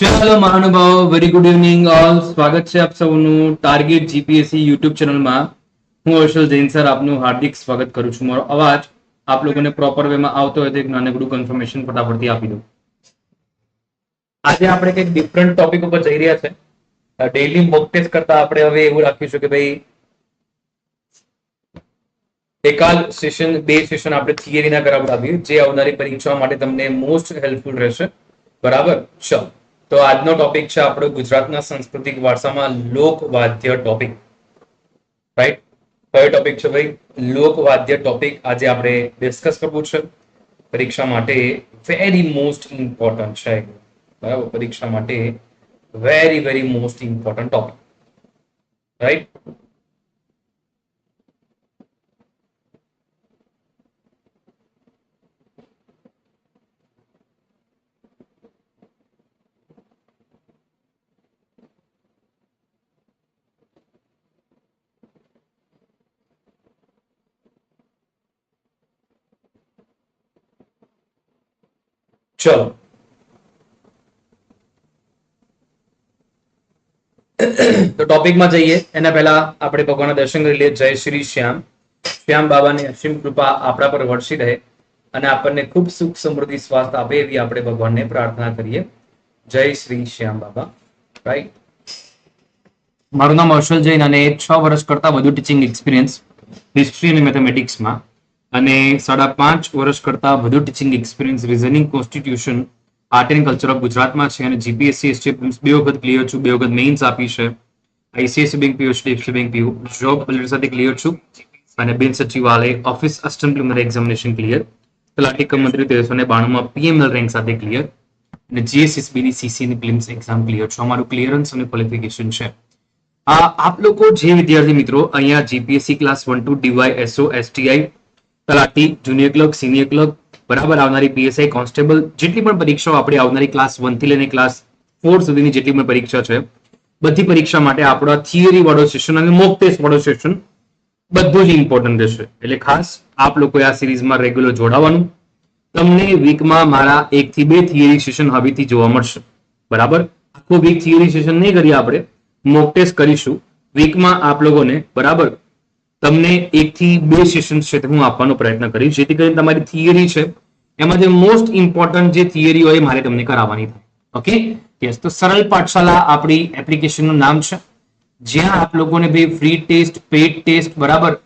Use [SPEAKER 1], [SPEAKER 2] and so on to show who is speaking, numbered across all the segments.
[SPEAKER 1] ચાલો મહાનુભાવો very good evening all સ્વાગત છે આપ સૌનું ટાર્ગેટ જીપીએસસી યુટ્યુબ ચેનલમાં હું હર્ષલ જૈન સર આપનું હાર્દિક સ્વાગત કરું છું. મારો અવાજ આપ લોકોને પ્રોપર વેમાં આવતો હોય તો એક નાનકડું કન્ફર્મેશન ફટાફટથી આપી દઉં. આજે આપણે કંઈક ડિફરન્ટ ટોપિક ઉપર જઈ રહ્યા છે. ડેઇલી મોક ટેસ્ટ કરતા આપણે હવે એવું રાખીશું કે ભાઈ, એકાદ સેશન બે સેશન આપણે થિયરીના કરાવડાવીએ જે આવનારી પરીક્ષા માટે તમને મોસ્ટ હેલ્પફુલ રહેશે. બરાબર? ચલો. તો આજનો ટોપિક છે આપણો ગુજરાતના સાંસ્કૃતિક વારસામાં લોકવાદ્ય ટોપિક રાઈટ કયો ટોપિક છે ભાઈ? લોકવાદ્ય ટોપિક આજે આપણે ડિસ્કસ કરવું છે. પરીક્ષા માટે વેરી મોસ્ટ ઇમ્પોર્ટન્ટ છે. બરાબર? પરીક્ષા માટે very very most important topic right ચલો તો ટોપિકમાં જઈએ, એના પહેલા આપણે ભગવાનના દર્શન કરી લઈએ. જય શ્રી શ્યામ. શ્યામ બાબાની અસીમ કૃપા આપણા પર વર્ષી રહે અને આપણને ખૂબ સુખ સમૃદ્ધિ, સ્વાસ્થ્ય આપે એવી આપણે ભગવાનને પ્રાર્થના કરીએ. જય શ્રી શ્યામ બાબા. રાઈટ મારું નામ હર્ષલ જૈન અને છ વર્ષ કરતા વધુ ટીચિંગ એક્સપિરિયન્સ હિસ્ટ્રી અને મેથેમેટિક્સમાં અને સાડા પાંચ વર્ષ કરતા વધુ teaching experience reasoning constitution art and culture of ગુજરાતમાં છે અને જીપીએસસી એસટી બે વખત ક્લિયર છું, બે વખત મેઇન્સ આપી છે. ICSC bank PO HDFC bank PO job already સાથે ક્લિયર છું. અને બિન સચિવાલય office assistant preliminary examination clear તલાટી કમ મંત્રી તેરસો ને બાણુંમાં પીએમએલ રેન્ક સાથે ક્લિયર અને જીએસએસબી ની સીસી ની પ્રિલિમ્સ એક્ઝામ ક્લિયર છું. અમારું ક્લિયરન્સ અને ક્વોલિફિકેશન છે. આ આપ લોકો જે વિદ્યાર્થી મિત્રો અહીંયા GPSC class one two DY SO STI તલાટી જુનિયર ક્લર્ક સિનિયર ક્લર્ક બરાબર આવનારી પીએસઆઈ કોન્સ્ટેબલ જેટલી પણ પરીક્ષાઓ આપણી આવનારી ક્લાસ વનથી લઈને ક્લાસ ફોર સુધીની જેટલી પણ પરીક્ષા છે, બધી પરીક્ષા માટે આપણો થિયરી વાળો સેશન અને મોક ટેસ્ટ વાળો સેશન બધું જ ઇમ્પોર્ટન્ટ રહેશે. એટલે ખાસ આપ લોકોએ આ સિરીઝમાં રેગ્યુલર જોડાવાનું. તમને વીકમાં મારા એક થી બે થિયરી સેશન હવેથી જોવા મળશે. બરાબર? આખો વીક થિયરી સેશન નહીં કરીએ આપણે મોક ટેસ્ટ કરીશું. વીકમાં આપ લોકોને બરાબર તમને એકથી બે સેશન છે તે હું આપવાનો પ્રયત્ન કરીશ. જેથી કરીને તમારી થિયરી છે, એમાં જે મોસ્ટ ઇમ્પોર્ટન્ટ જે થિયરી હોય મારે તમને કરાવવાની થાય. ઓકે યસ તો સરળ પાઠશાલા આપણી એપ્લિકેશનનું નામ છે. જ્યાં આપ લોકોને ભાઈ ફ્રી ટેસ્ટ પેડ ટેસ્ટ બરાબર?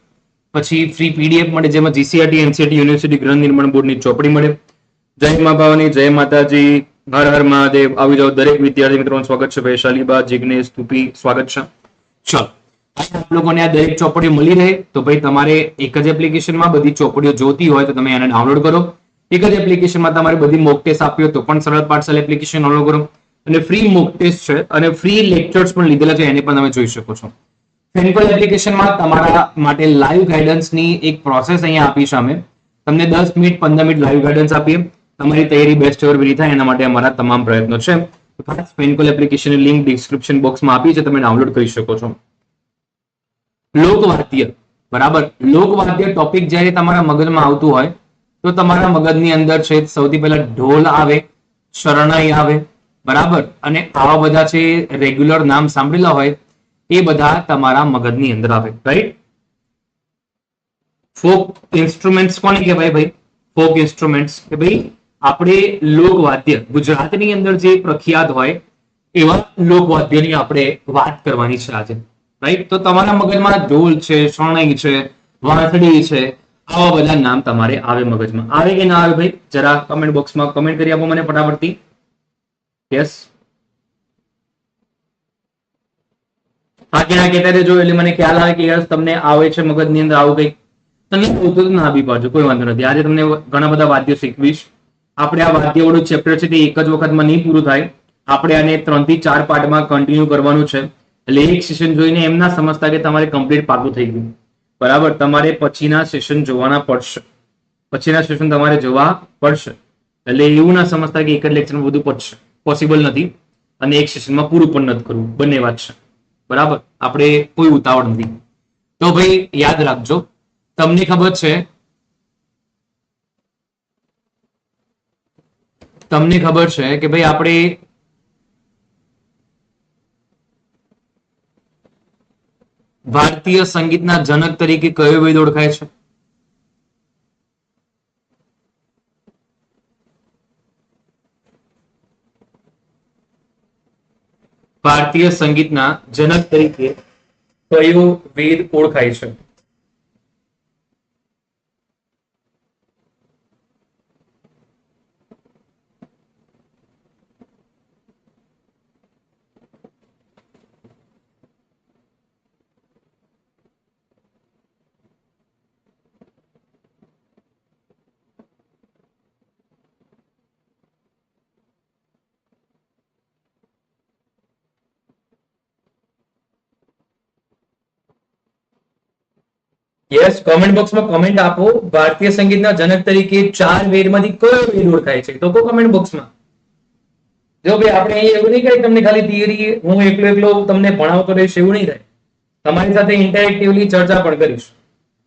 [SPEAKER 1] પછી ફ્રી પીડીએફ મળે, જેમાં જીસીઆરટી એનસીઆરટી યુનિવર્સિટી ગ્રહ નિર્માણ બોર્ડની ચોપડી મળે. જય મા ભાવની, જય માતાજી. હર હર મહાદેવ. આવી જાઓ દરેક વિદ્યાર્થી મિત્રોનું સ્વાગત છે. વૈશાલીબા જિગ્નેશ, તુપી. સ્વાગત છે. ચલો. આપ લોકોને આ દરેક ચોપડીઓ મળી રહે, તો ભાઈ તમારે એક જ એપ્લિકેશનમાં બધી ચોપડીઓ જોતી હોય તો તમે એને ડાઉનલોડ કરો. એક જ એપ્લિકેશનમાં તમારે બધી મોક ટેસ્ટ આપ્યો તો પણ સરળ પાર્સલ એપ્લિકેશન ડાઉનલોડ કરો. અને ફ્રી મોક ટેસ્ટ છે અને ફ્રી લેક્ચર્સ પણ લીધેલા છે, એને પણ તમે જોઈ શકો છો. ફેનકોલ એપ્લિકેશનમાં તમારા માટે લાઈવ ગાઈડન્સની એક પ્રોસેસ અહીંયા આપી સામે તમને દસ મિનિટ, પંદર મિનિટ લાઈવ ગાઈડન્સ આપીએ. તમારી તૈયારી બેસ્ટ એવર થાય, એના માટે અમારા તમામ પ્રયત્નો છે. ખાસ ફેનકોલ એપ્લિકેશનની લિંક ડિસ્ક્રિપ્શન બોક્સમાં આપી છે, તમે ડાઉનલોડ કરી શકો છો. લોકવાદ્ય. બરાબર? લોકવાદ્ય ટોપિક જ્યારે તમારા મગજમાં આવતું હોય, તો તમારા મગજની અંદર છે સૌથી પહેલા ઢોલ આવે, શરણાઈ આવે, બરાબર? અને આવા બધા છે રેગ્યુલર નામ સાંભળેલા હોય, એ બધા તમારા મગજની અંદર આવે. રાઈટ ફોક ઇન્સ્ટ્રુમેન્ટ્સ કોને કહેવાય ભાઈ? ફોક ઇન્સ્ટ્રુમેન્ટ્સ કે ભાઈ, આપણે લોકવાદ્ય, ગુજરાતની અંદર જે પ્રખ્યાત હોય, એવા લોકવાદ્યની આપણે વાત કરવાની છે આજે. રાઈટ તો તમારા મગજમાં ઢોલ છે શરણાઈ છે, વાંસળી છે, આવા બધા નામ તમારે આવે મગજમાં. આવે કે ના આવે ભાઈ? જરા કમેન્ટ બોક્સમાં કમેન્ટ કરી આપો મને ફટાફટથી. યસ હા, કે ના કહેતા રહેજો, એટલે મને ખ્યાલ આવે કે યસ, તમને આવે છે મગજની અંદર આવું કંઈક. આવતું તો ના બી પાડજો, કોઈ વાંધો નથી. આજે તમને ઘણા બધા વાદ્યો શીખવીશ. આપણે આ વાદ્ય વાળું ચેપ્ટર છે તે એક જ વખતમાં નહીં પૂરું થાય. આપણે આને ત્રણથી ચાર પાર્ટમાં કન્ટિન્યુ કરવાનું છે. એટલે એક સેશન જોઈને એમ ના સમજતા કે તમારે કમ્પ્લીટ પાકું થઈ ગયું. બરાબર? તમારે પછીના સેશન જોવાના પડશે. પછીના સેશન તમારે જોવા પડશે. એટલે એવું ના સમજતા કે એક જ લેક્ચરમાં બધું પડશે. પોસિબલ નથી. અને એક સેશનમાં પૂરું પણ નથી કરવું. બંને વાત છે. બરાબર? આપણે કોઈ ઉતાવળ નથી. તો ભાઈ, યાદ રાખજો. તમને ખબર છે, તમને ખબર છે કે ભાઈ આપણે ભારતીય સંગીતના જનક તરીકે કયો વેદ ઓળખાય છે? ભારતીય સંગીતના જનક તરીકે કયો વેદ ઓળખાય છે? યસ કોમેન્ટ બોક્સમાં કોમેન્ટ આપો. ભારતીય સંગીતના જનક તરીકે ચાર વેરમાંથી કયો વેર ઓળખાય છે? તો કો કોમેન્ટ બોક્સમાં જો ભાઈ આપણે અહીં એવું નહીં કહી તમને ખાલી થિયરી હું એકલો એકલો તમને ભણાવતો રહીશ, એવું નહીં થાય. તમારી સાથે ઇન્ટરેક્ટિવલી ચર્ચા પણ કરીશ.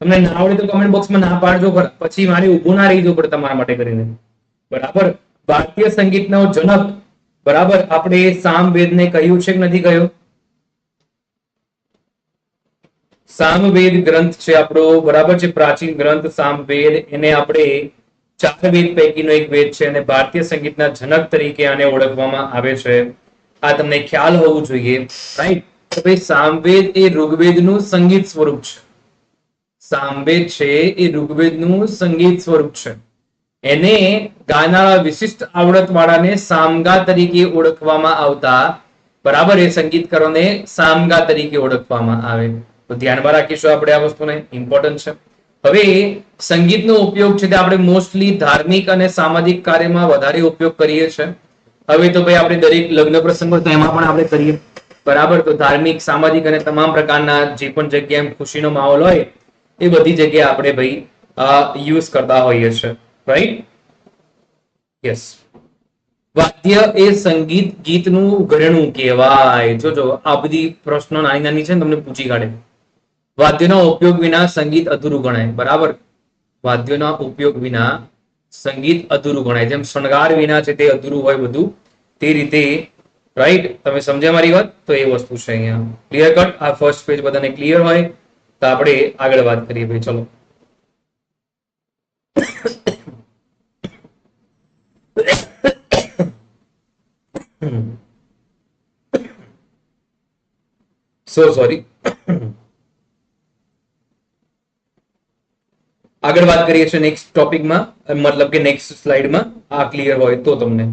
[SPEAKER 1] તમને ના આવડે તો કમેન્ટ બોક્સમાં ના પાડજો ખરા પછી મારે ઊભું ના રહી જવું પડે તમારા માટે કરીને. બરાબર? ભારતીય સંગીતનો જનક. બરાબર? આપણે સામવેદને કહ્યું છે કે નથી કહ્યું? સામવેદ ગ્રંથ છે આપણો, બરાબર છે? પ્રાચીન ગ્રંથ સામવેદ, એને આપણે ચાર વેદ પૈકીનો એક વેદ છે અને ભારતીય સંગીતના જનક તરીકે આને ઓળખવામાં આવે છે. આ તમને ખ્યાલ હોવું જોઈએ રાઈટ ભાઈ, સામવેદ એ ઋગ્વેદનું સંગીત સ્વરૂપ છે. સામવેદ છે એ ઋગ્વેદનું સંગીત સ્વરૂપ છે. એને ગાનારા વિશિષ્ટ આવડત વાળાને સામગા તરીકે ઓળખવામાં આવતા, બરાબર? એ સંગીતકારોને સામગા તરીકે ઓળખવામાં આવે. તો ધ્યાનમાં રાખીશું આપણે આ વસ્તુને. ઇમ્પોર્ટન્ટ છે. હવે સંગીતનો ઉપયોગ છે તે આપણે મોસ્ટલી ધાર્મિક અને સામાજિક કાર્યમાં વધારે ઉપયોગ કરીએ છીએ. હવે તો ભાઈ આપણે દરેક લગ્ન પ્રસંગો એમાં પણ આપણે કરીએ. બરાબર? તો ધાર્મિક, સામાજિક અને તમામ પ્રકારના જે પણ જગ્યાએ ખુશીનો માહોલ હોય, એ બધી જગ્યાએ આપણે ભાઈ યુઝ કરતા હોઈએ છીએ. રાઈટ યસ વાદ્ય એ સંગીત ગીતનું ઘરેણું કહેવાય. જોજો આ બધી પ્રશ્નો નાની નાની છે તમને પૂછી કાઢે. વાદ્યનો ઉપયોગ વિના સંગીત અધૂરું ગણાય. બરાબર? વાદ્યોના ઉપયોગ વિના સંગીત અધૂરું ગણાય. જેમ શણગાર વિના છે તે અધૂરું હોય બધું, તે રીતે રાઈટ તમે સમજ્યા મારી વાત? તો એ વસ્તુ છે અહીંયા. ક્લિયર કટ આ ફર્સ્ટ પેજ બધાને ક્લિયર હોય, તો આપણે આગળ વાત કરીએ ભાઈ. ચલો. સો સોરી આગળ વાત કરીએ છીએ નેક્સ્ટ ટોપિકમાં મતલબ કે નેક્સ્ટ સ્લાઇડમાં આ ક્લિયર હોય તો તમને.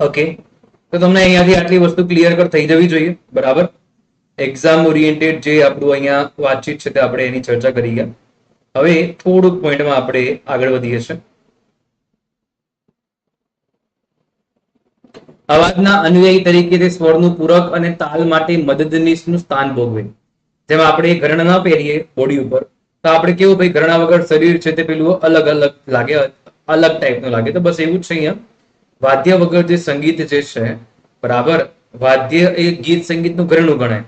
[SPEAKER 1] ઓકે તો તમને અહીંયાથી આટલી વસ્તુ ક્લિયર કર થઈ જવી જોઈએ. બરાબર? એક્ઝામ ઓરિએન્ટેડ જે આપણું અહીંયા વાતચીત છે તે આપણે એની ચર્ચા કરી ગયા. હવે થોડુંક પોઈન્ટમાં આપણે આગળ વધીએ છીએ. અવાજના અનુયાયી તરીકે તે સ્વરનું પૂરક અને તાલ માટે મદદનીશનું સ્થાન ભોગવે. જેમાં આપણે ઘરણ ના પહેરીએ બોડી ઉપર. તો આપણે કેવું, ભાઈ, ઘરણા વગર શરીર છે તે પેલું અલગ અલગ લાગે? અલગ ટાઈપનું લાગે. તો બસ એવું જ છે અહીંયા. વાદ્ય વગર જે સંગીત જે છે, બરાબર? વાદ્ય એ ગીત સંગીતનું ઘરેણું ગણાય.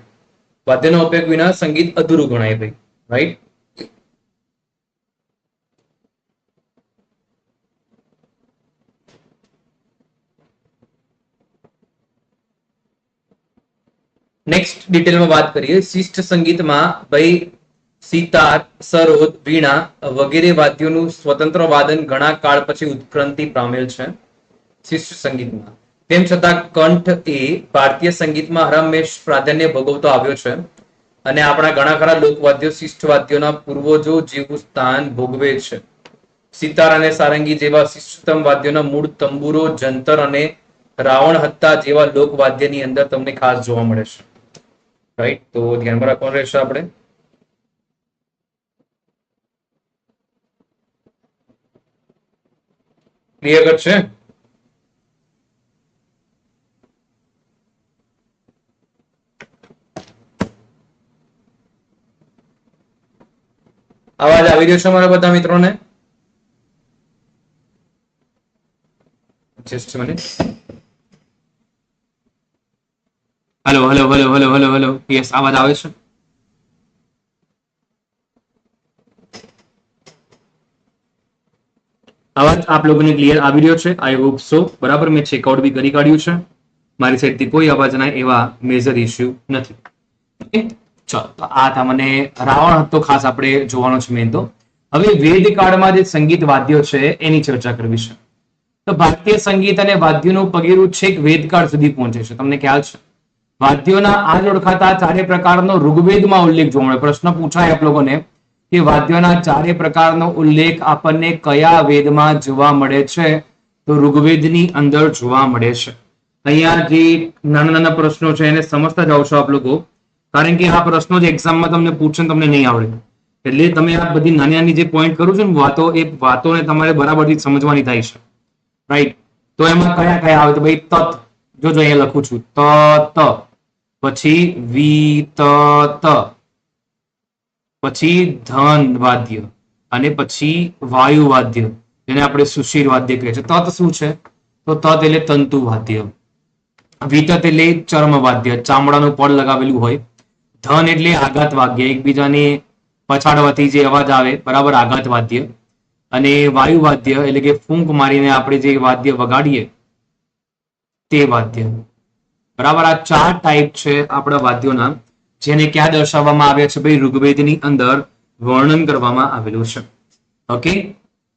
[SPEAKER 1] વાદ્યનો ઉપયોગ વિના સંગીત અધૂરું ગણાય ભાઈ રાઈટ નેક્સ્ટ ડિટેલમાં વાત કરીએ. શિષ્ટ સંગીતમાં ભાઈ સિતાર સરોદ, વીણા વગેરે વાદ્યોનું સ્વતંત્ર વાદન ઘણા કાળ પછી ઉત્ક્રાંતિ પામેલ છે શિષ્ટ સંગીતમાં. તેમ છતાં કંઠ એ ભારતીય સંગીતમાં હરમેશ પ્રાધાન્ય ભોગવતો આવ્યો છે અને આપણા ઘણા ખરા લોકવાદ્યો શિષ્ટ વાદ્યોના પૂર્વજો જેવું સ્થાન ભોગવે છે. સિતાર અને સારંગી જેવા શિષ્ટતમ વાદ્યોના મૂળ તંબુરો, જંતર અને રાવણ હત્તા જેવા લોકવાદ્યની અંદર તમને ખાસ જોવા મળે છે. રાઈટ તો ધ્યાનમાં રાખવાનું રહેશે આપણે. ક્લિયર છે? અવાજ આવી રહ્યો છે મારા બધા મિત્રોને? Just hello hello hello hello hello yes અવાજ આવે છે? અવાજ આપ લોકોને ક્લિયર આવી રહ્યો છે. આઈ હોપ સો બરાબર, મેં ચેકઆઉટ બી કરી કાઢ્યું છે. મારી સાઈડથી કોઈ અવાજના એવા મેજર ઇસ્યુ નથી. ચાલો, તો આ તમને મને રાવણ હતો ખાસ આપણે જોવાનો છે મેન તો. હવે વેદ કાળમાં જે સંગીત વાદ્યો છે, એની ચર્ચા કરવી છે. તો ભારતીય સંગીત અને વાદ્યોનું પગેરું છેક વેદકાળ સુધી પહોંચે છે. તમને ખ્યાલ છે? વાદ્યોના આ ઓળખાતા ચારે પ્રકારનો ઋગ્વેદમાં ઉલ્લેખ જોવા મળે. પ્રશ્ન પૂછાય આપ લોકોને કે વાદ્યોના ચારે પ્રકારનો ઉલ્લેખ આપણને કયા વેદમાં જોવા મળે છે? તો ઋગ્વેદની અંદર જોવા મળે છે. અહીંયા જે નાના નાના પ્રશ્નો છે એને સમજતા જાઓ છો આપ લોકો. કારણ કે આ પ્રશ્નો જે એક્ઝામમાં તમને પૂછશે તમને નહીં આવડે. એટલે તમે આ બધી નાની નાની જે પોઈન્ટ કરું છું ને વાતો, એ વાતોને તમારે બરાબરથી સમજવાની થાય છે. રાઈટ તો એમાં કયા કયા આવે? તો ભાઈ તત જોજો અહીંયા લખું છું. ત ત પછી વી, ત ત. પછી ધન વાદ્ય અને પછી વાયુ વાદ્ય, જેને આપણે સુશીર વાદ્ય કહીએ છીએ તત શું છે? તો તત એટલે તંતુ વાદ્ય. વિતત એટલે ચર્મ વાદ્ય. ચામડાનું પડ લગાવેલું હોય. ધન એટલે આઘાત વાદ્ય. એકબીજાને પછાડવાથી જે અવાજ આવે, બરાબર આઘાત વાદ્ય. અને વાયુ વાદ્ય એટલે કે ફૂંક મારીને આપણે જે વાદ્ય વગાડીએ, તે વાદ્ય. બરાબર, આ ચાર ટાઈપ છે આપણા વાદ્યોના. જેને ક્યાં દર્શાવવામાં આવ્યા છે ભાઈ? ઋગ્વેદની અંદર વર્ણન કરવામાં આવેલું છે. ઓકે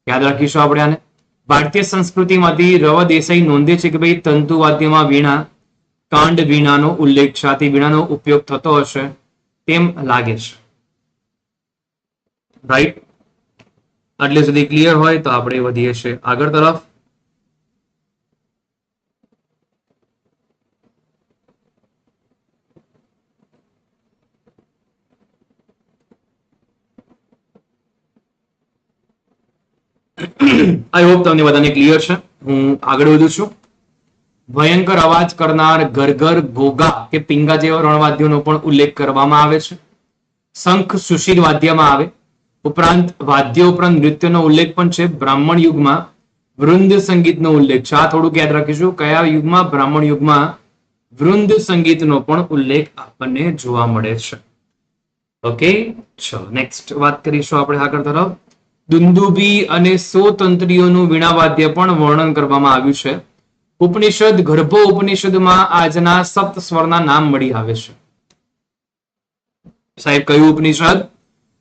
[SPEAKER 1] યાદ રાખીશું આપણે આને. ભારતીય સંસ્કૃતિમાંથી રવ દેસાઈ નોંધે છે કે ભાઈ તંતુવાદ્યમાં વીણા, કાંડ વીણાનો ઉલ્લેખ છે. આથી વીણાનો ઉપયોગ થતો હશે તેમ લાગે છે. રાઈટ આટલે સુધી ક્લિયર હોય તો આપણે વધીએ છીએ. આગળ તરફ આઈ હોપ તમને બધાને ક્લિયર છે. હું આગળ વધું છું. ભયંકર અવાજ કરનાર ગરગર ઘોઘા કે પિંગા જેવા રણવાદ્યોનો પણ ઉલ્લેખ કરવામાં આવે છે. શંખ સુશીલ વાદ્યમાં આવે. ઉપરાંત વાદ્ય ઉપરાંત નૃત્યનો ઉલ્લેખ પણ છે. બ્રાહ્મણ યુગમાં વૃંદ સંગીતનો ઉલ્લેખ છે. આ થોડુંક યાદ રાખીશું. કયા યુગમાં? બ્રાહ્મણ યુગમાં વૃંદ સંગીતનો પણ ઉલ્લેખ આપણને જોવા મળે છે. ઓકે ચલો નેક્સ્ટ વાત કરીશું આપણે આગળ તરફ. દુંદુભી અને સો વીણાવાદ્ય પણ વર્ણન કરવામાં આવ્યું છે. ઉપનિષદ, ગર્ભો ઉપનિષદમાં આજના સપ્ત સ્વરના નામ મળી આવે છે. સાહેબ, કયું ઉપનિષદ?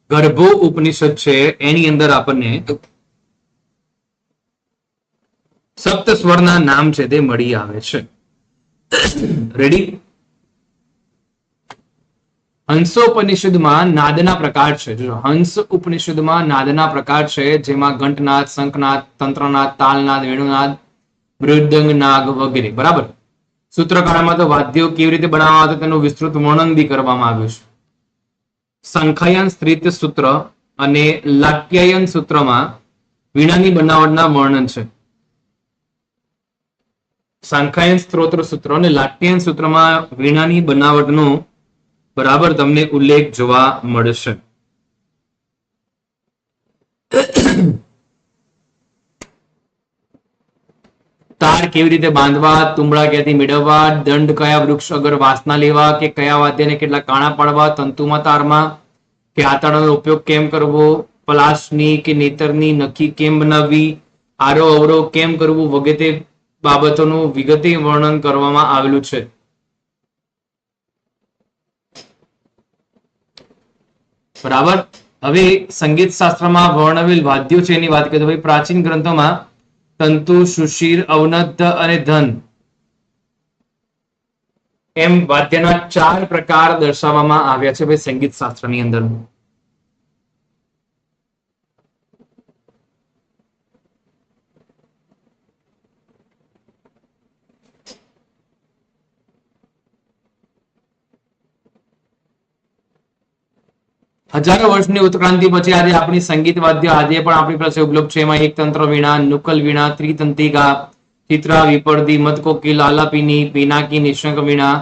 [SPEAKER 1] ગર્ભો ઉપનિષદ છે, એની અંદર આપણને સપ્ત સ્વરના નામ છે તે મળી આવે છે. રેડી હંસોપનિષદમાં નાદના પ્રકાર છે. જો હંસ ઉપનિષદમાં નાદના પ્રકાર છે, જેમાં ઘંટનાદ, શંખનાદ, તંત્રનાદ, તાલનાદ, વેણુનાદ મૃદંગ નાગ વગેરે. બરાબર? સૂત્રકાળમાં તો વાદ્યો કેવી રીતે બનાવવા હતા તેનું વિસ્તૃત વર્ણન બી કરવામાં આવ્યું છે. સંખ્યાયન સ્ત્રીત સૂત્ર અને લાટ્યાયન સૂત્રમાં વીણાની બનાવટના વર્ણન છે. સંખ્યાયન સ્ત્રોત્ર સૂત્ર અને લાટ્યાયન સૂત્રમાં વીણાની બનાવટનો બરાબર તમને ઉલ્લેખ જોવા મળશે. તાર કેવી રીતે બાંધવા તુમડા ક્યાંથી મેળવવા, દંડ કયા વૃક્ષ અગર વાસના લેવા કે કયા વાદ્યને કેટલા કાણા પાડવા, તંતુમાં, તારમાં કે આતાડાનો ઉપયોગ કેમ કરવો, પલાશની કે નેતરની નક્કી કેમ બનાવવી, આરો અવરો કેમ કરવું વગેરે બાબતોનું વિગતે વર્ણન કરવામાં આવેલું છે. બરાબર? હવે સંગીત શાસ્ત્રમાં વર્ણવેલ વાદ્યો છે, એની વાત કરીએ તો ભાઈ પ્રાચીન ગ્રંથોમાં તંતુ સુશીર અવનત અને ધન. એમ વાદ્યના ચાર પ્રકાર દર્શાવવામાં આવ્યા છે ભાઈ સંગીત શાસ્ત્રની અંદર. હજારો વર્ષની ઉત્ક્રાંતિ પછી આજે આપણી સંગીત વાદ્ય આજે પણ આપણી પાસે ઉપલબ્ધ છે. એમાં એક તંત્ર વીણા, નુકલ વીણા, ત્રિતંતિકા, ચિત્રા, વિપરદી મતકોકિલ આલાપીની, પિનાકી, નિશંક વીણા,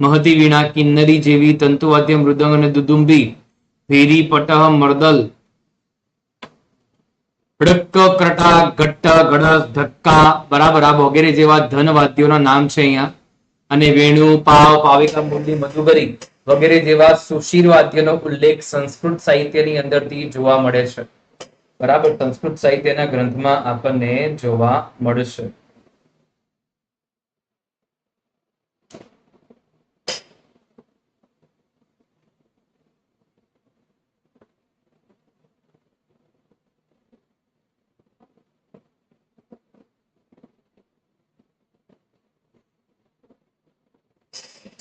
[SPEAKER 1] મહતી વીણા, કિન્નરી જેવી તંતુવાદ્ય મૃદંગ અને દુદુંબી, ભેરી, પટહ, મર્દલ હડક કરટા ગડસ ધક્કા, બરાબર આ વગેરે જેવા ધન વાદ્યોના નામ છે અહીંયા. અને વેણુ, પાવ પાવિકા મુરલી મધુગરી વગેરે જેવા સુશીર વાદ્યનો ઉલ્લેખ સંસ્કૃત સાહિત્યની અંદરથી જોવા મળે છે. બરાબર, સંસ્કૃત સાહિત્યના ગ્રંથમાં આપણને જોવા મળશે.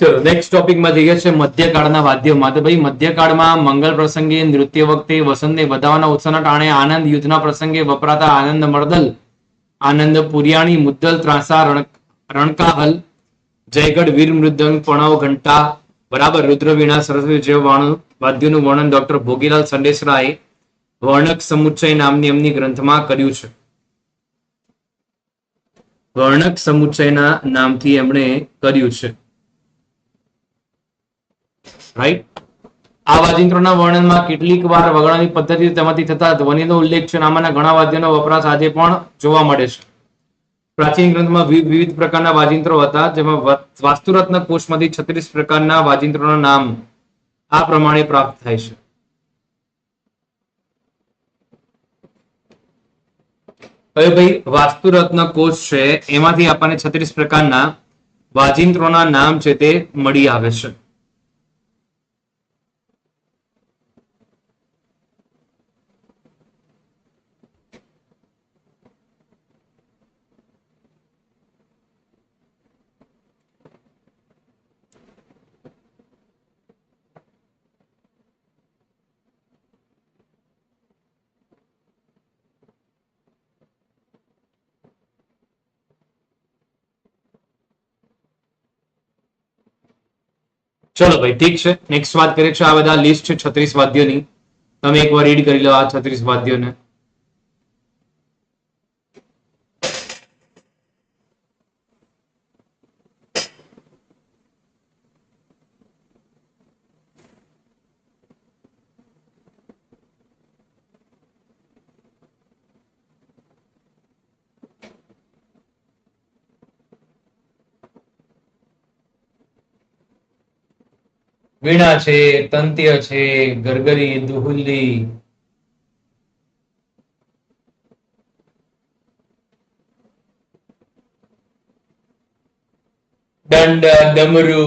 [SPEAKER 1] ચલો નેક્સ્ટ ટોપિકમાં જઈએ છે મધ્યકાળના વાદ્યોમાં. તો ભાઈ, મધ્યકાળમાં મંગલ પ્રસંગે નૃત્ય વખતે વસંતને વધાવવાના ઉત્સાહના ટાણે આનંદ યુદ્ધના પ્રસંગે વપરાતા આનંદ મર્દલ, આનંદ પુરિયાણી, મુદ્દલ ત્રાસા રણકાહલ, જયગઢ વીર મૃદંગ, પણવ ઘંટા, બરાબર, રુદ્રવીણા, સરસ્વતી જેવા વાદ્યોનું વર્ણન ડોક્ટર ભોગીલાલ સંડેસરાએ વર્ણક સમુચ્ચય નામની એમની ગ્રંથમાં કર્યું છે. વર્ણક સમુચ્ચયના નામથી એમણે કર્યું છે. રાઈટ આ વાજિંત્રોના વર્ણનમાં કેટલીક વાર વગાડવાની પદ્ધતિ તેમાંથી થતા ધ્વનિનો ઉલ્લેખ છે આમાંના ઘણા વાદ્યનો વપરાશ આજે પણ જોવા મળે છે. પ્રાચીન ગ્રંથમાં વિવિધ પ્રકારના વાજિંત્રો હતા, જેમાં વાસ્તુરત્ન કોષમાંથી છત્રીસ પ્રકારના વાજિંત્રોના નામ આ પ્રમાણે પ્રાપ્ત થાય છે. હવે ભાઈ, વાસ્તુરત્ન કોષ છે, એમાંથી આપણને છત્રીસ પ્રકારના વાજિંત્રોના નામ છે તે મળી આવે છે. ચલો ભાઈ, ઠીક છે. નેક્સ્ટ વાત કરીએ છીએ. આ બધા લિસ્ટ છે છત્રીસ વાદ્યોની. તમે એકવાર રીડ કરી લો આ છત્રીસ વાદ્યોને. વીણા છે, તંત્ય છે, ગરગરી, દુહુલ્લી. દંડ, ડમરુ,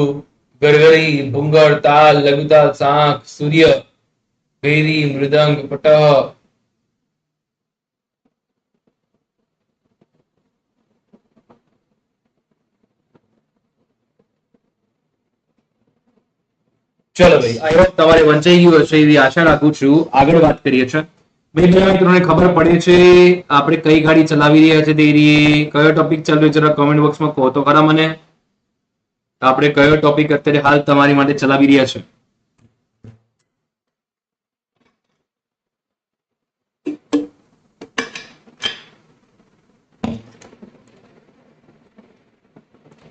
[SPEAKER 1] ગરગરી, ભૂંગળ, તાલ, લઘુતાલ શાંખ સૂર્ય, ભેરી, મૃદંગ પટહ ચલો ભાઈ આઈ હોપ તમારે વંચાઈ ગયું હશે એવી આશા રાખું છું. આગળ વાત કરીએ છીએ. બે બે મિત્રોને ખબર પડે છે, આપણે કઈ ગાડી ચલાવી રહ્યા છે તે એરિયે કયો ટોપિક ચાલુ છે જરા કમેન્ટ બોક્સમાં કહો તો ખરા મને. આપણે કયો ટોપિક અત્યારે હાલ તમારી માટે ચલાવી રહ્યા છે?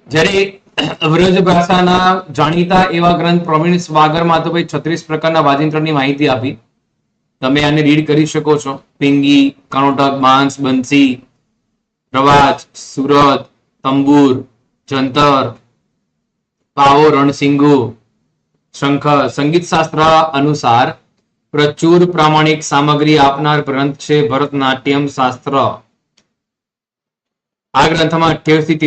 [SPEAKER 1] જ્યારે વ્રજ ભાષાના જાણીતા એવા ગ્રંથ પ્રવીણ સ્વાગરમાં તો ભાઈ છત્રીસ પ્રકારના વાજિંત્રની માહિતી આપી. તમે આને રીડ કરી શકો છો. પિંગી કનોટક માંસ, બંસી રવાજ સુરત, તંબુર, જંતર, પાવો, રણસિંગુ, શંખ સંગીત શાસ્ત્ર અનુસાર પ્રચુર પ્રામાણિક સામગ્રી આપનાર ગ્રંથ છે ભરતનાટ્યમ શાસ્ત્ર. આ ગ્રંથમાં અઠ્યાવીસથી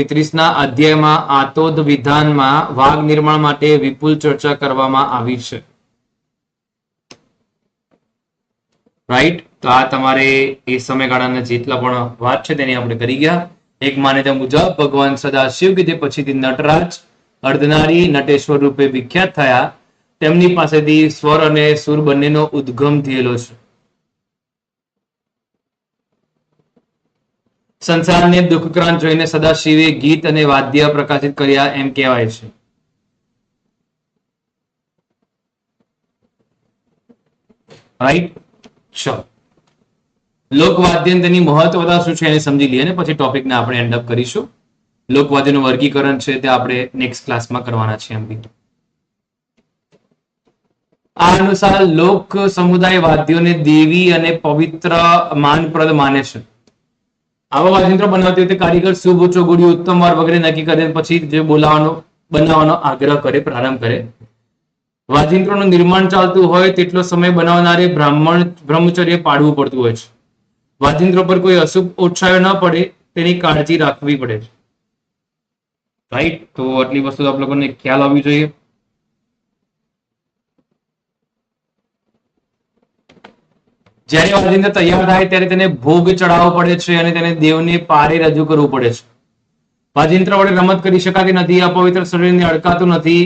[SPEAKER 1] અધ્યાયમાં આતોદ વિધાનમાં વાઘ નિર્માણ માટે વિપુલ ચર્ચા કરવામાં આવી છે. રાઈટ તો આ તમારે એ સમયગાળાના જેટલા પણ વાત છે તેની આપણે કરી ગયા. એક માન્યતા મુજબ ભગવાન સદાશિવ કે જે પછીથી નટરાજ, અર્ધનારી, નટેશ્વર રૂપે વિખ્યાત થયા, તેમની પાસેથી સ્વર અને સુર બંનેનો ઉદ્ગમ થયેલો છે. સંસારને દુઃખક્રાંત જોઈને સદાશિવે ગીત અને વાદ્ય પ્રકાશિત કર્યા એમ કહેવાય છે. રાઈટ ચલો લોકવાદ્ય તેની મહત્વતા શું છે એને સમજી લઈએ ને પછી ટોપિકને આપણે એન્ડ અપ કરીશું. લોકવાદ્યનું વર્ગીકરણ છે તે આપણે નેક્સ્ટ ક્લાસમાં કરવાના છે એમ બી આ અનુસાર લોક સમુદાય વાદ્યોને દેવી અને પવિત્ર માનપ્રદ માને છે. આવા વાદ્યંત્રો બનાવતી વખતે કારીગર શુભ ચોગુડી ઉત્તમ વાર વગેરે નક્કી કરે પછી જે બોલાવાનો બનાવવાનો આગ્રહ કરે, પ્રારંભ કરે. વાજિંત્રનું નિર્માણ ચાલતું હોય તેટલો સમય બનાવનારે બ્રાહ્મણ, બ્રહ્મચર્ય પાડવું પડતું હોય છે. વાદ્યંત્રો પર કોઈ અશુભ ઓછાયો ન પડે, તેની કાળજી રાખવી પડે છે. રાઈટ તો આટલી વસ્તુ આપ લોકોને ખ્યાલ આવવી જોઈએ. જ્યારે વાજિંત્ર તૈયાર થાય ત્યારે તેને ભોગ ચડાવવો પડે છે અને તેને દેવને પારે રજૂ કરવું પડે છે. વાજિંત્ર વડે રમત કરી શકાતી નથી અપવિત્ર શરીરને અડકાતું નથી.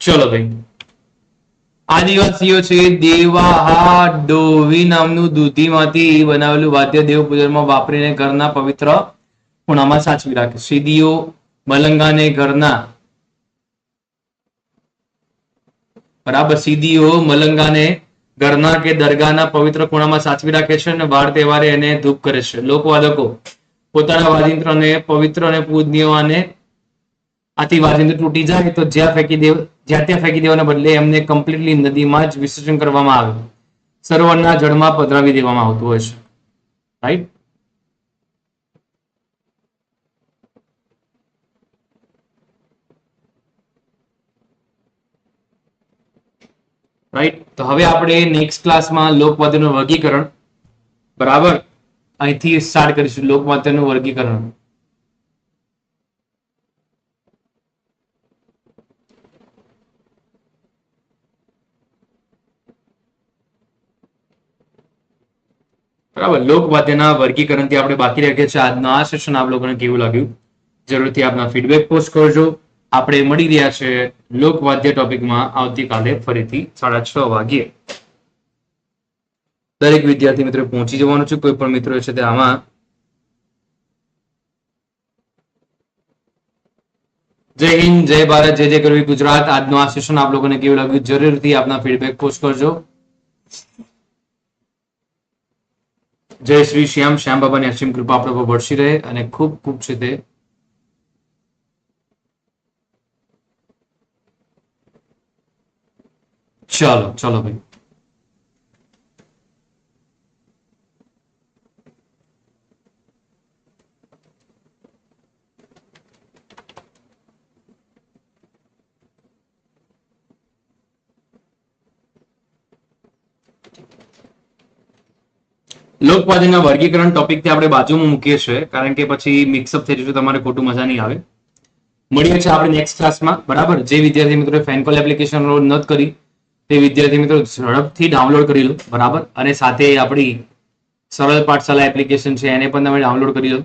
[SPEAKER 1] ચલો ભાઈ. આદિવાસીઓ છે દેવાહા ડોવી નામનું દૂધીમાંથી બનાવેલું વાદ્ય દેવ પૂજનમાં વાપરીને ઘરના પવિત્ર ખૂણામાં સાચવી રાખે. સીધીઓ મલંગાને ઘરના. બરાબર સીધીઓ મલંગાને ઘરના કે દરગાહના પવિત્ર ખૂણામાં સાચવી રાખે છે અને વાર તહેવારે એને ધૂપ કરે છે. લોકવાદકો પોતાના વાજિંત્રને પવિત્ર અને પૂજનીય અને આથી વાજિંત્ર તૂટી જાય તો જ્યાં ફેંકી દેવ જ્યાં ત્યાં ફેંકી દેવાના બદલે એમને કમ્પ્લીટલી નદીમાં જ વિસર્જન કરવામાં આવે. સરોવરના જળમાં પધરાવી દેવામાં આવતું હોય છે. રાઈટ રાઈટ તો હવે આપણે નેક્સ્ટ ક્લાસમાં લોકવાદ્યનું વર્ગીકરણ. બરાબર? અહીંથી સ્ટાર્ટ કરીશું લોકવાદ્યનું વર્ગીકરણ. બરાબર? લોકવાદ્યના વર્ગીકરણથી આપણે બાકી રાખીએ છીએ આજનું આ સેશન આપ લોકોને કેવું લાગ્યું? જરૂરથી આપના ફીડબેક પોસ્ટ કરજો. આપણે મળી રહ્યા છે લોકવાદ્ય ટોપિકમાં આવતીકાલે ફરીથી સાડા છ વાગ્યે. દરેક વિદ્યાર્થી મિત્રો પહોંચી જવાનું છે. કોઈ પણ મિત્રો છે તે આમાં જય હિન્દ, જય ભારત, જય જય કરવી ગુજરાત. આજનું આ સેશન આપ લોકોને કેવું લાગ્યું? જરૂરથી આપના ફીડબેક પોસ્ટ કરજો. જય શ્રી શ્યામ શ્યામ બાબાની અસીમ કૃપા પ્રભુ પર વરસી રહે અને ખૂબ ખૂબ છે તે. ચાલો ચાલો ભાઈ. લોકવાદીના વર્ગીકરણ ટોપિકથી આપણે બાજુમાં મૂકીએ છીએ, કારણ કે પછી મિક્સઅપ થઈ જશે, તમારે ખોટું મજા નહીં આવે. મળીએ છીએ આપણે નેક્સ્ટ ક્લાસમાં બરાબર? જે વિદ્યાર્થી મિત્રો ફેનકોલ એપ્લિકેશન લોડ નથી કરી, તે વિદ્યાર્થી મિત્રો ઝડપથી ડાઉનલોડ કરી લો, બરાબર? અને સાથે આપણી સરળ પાઠશાલા એપ્લિકેશન છે, એને પણ તમે ડાઉનલોડ કરી લો.